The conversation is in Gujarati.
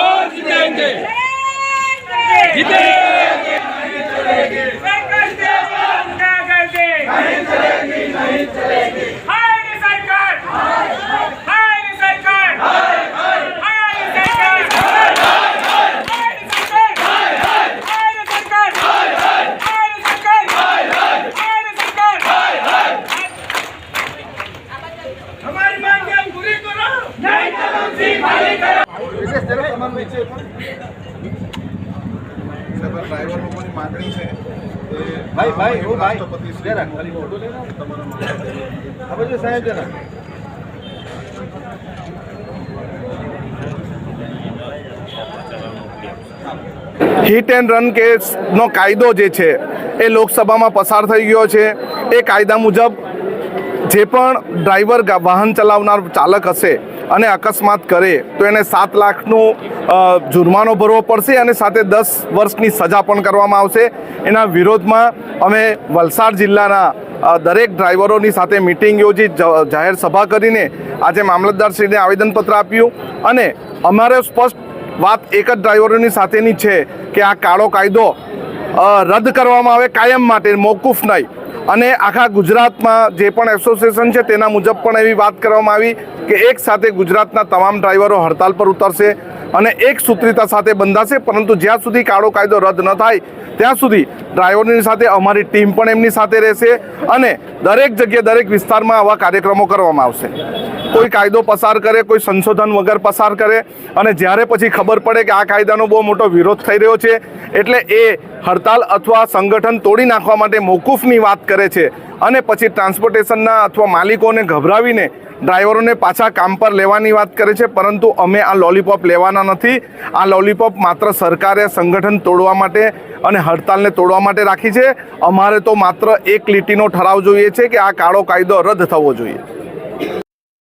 और जीतेंगे जीतेंगे नहीं चलेगी कांग्रेस के बाद ना कर दे नहीं चलेगी नहीं चलेगी हाय सरकार हाय सरकार हाय Is this the લોકોની માંગણી છે? ભાઈ, ભાઈ, ઓ ભાઈ. સાહેબ જરા. હિટ એન્ડ રન કેસનો કાયદો જે છે એ લોકસભામાં પસાર થઈ ગયો છે. એ કાયદા મુજબ જે પણ ડ્રાઈવર વાહન ચલાવનાર ચાલક હશે અને અકસ્માત કરે, તો એને સાત લાખનું જુર્માનો ભરવો પડશે અને સાથે દસ વર્ષની સજા પણ કરવામાં આવશે. એના વિરોધમાં અમે વલસાડ જિલ્લાના દરેક ડ્રાઈવરોની સાથે મિટિંગ યોજી જાહેર સભા કરીને આજે મામલતદારશ્રીને આવેદનપત્ર આપ્યું. અને અમારે સ્પષ્ટ વાત એક જ ડ્રાઈવરોની સાથેની છે કે આ કાળો કાયદો રદ કરવામાં આવે કાયમ માટે, મોકૂફ નહીં. અને આખા ગુજરાતમાં જે પણ એસોસિએશન છે તેના મુજબ પણ એવી વાત કરવામાં આવી કે એક સાથે ગુજરાતના તમામ ડ્રાઈવરો હડતાલ પર ઉતરશે અને એક સૂત્રિતા સાથે બંધાશે, પરંતુ જ્યાં સુધી કાળો કાયદો રદ ન થાય, ત્યાં સુધી ડ્રાઈવરોની સાથે અમારી ટીમ પણ એમની સાથે રહેશે અને દરેક જગ્યાએ દરેક વિસ્તારમાં આવા કાર્યક્રમો કરવામાં આવશે. કોઈ કાયદો પસાર કરે, કોઈ સંશોધન વગર પસાર કરે અને જ્યારે પછી ખબર પડે કે આ કાયદાનો બહુ મોટો વિરોધ થઈ રહ્યો છે, એટલે એ હડતાલ અથવા સંગઠન તોડી નાખવા માટે મોકૂફની વાત કરે છે અને પછી ટ્રાન્સપોર્ટેશનના અથવા માલિકોને ગભરાવીને ડ્રાઈવરોને પાછા કામ પર લેવાની વાત કરે છે, પરંતુ અમે આ લોલીપોપ લેવાના નથી. આ લોલીપોપ માત્ર સરકારે સંગઠન તોડવા માટે અને હડતાલને તોડવા માટે રાખી છે. અમારે તો માત્ર એક લીટીનો ઠરાવ જોઈએ છે કે આ કાળો કાયદો રદ થવો જોઈએ.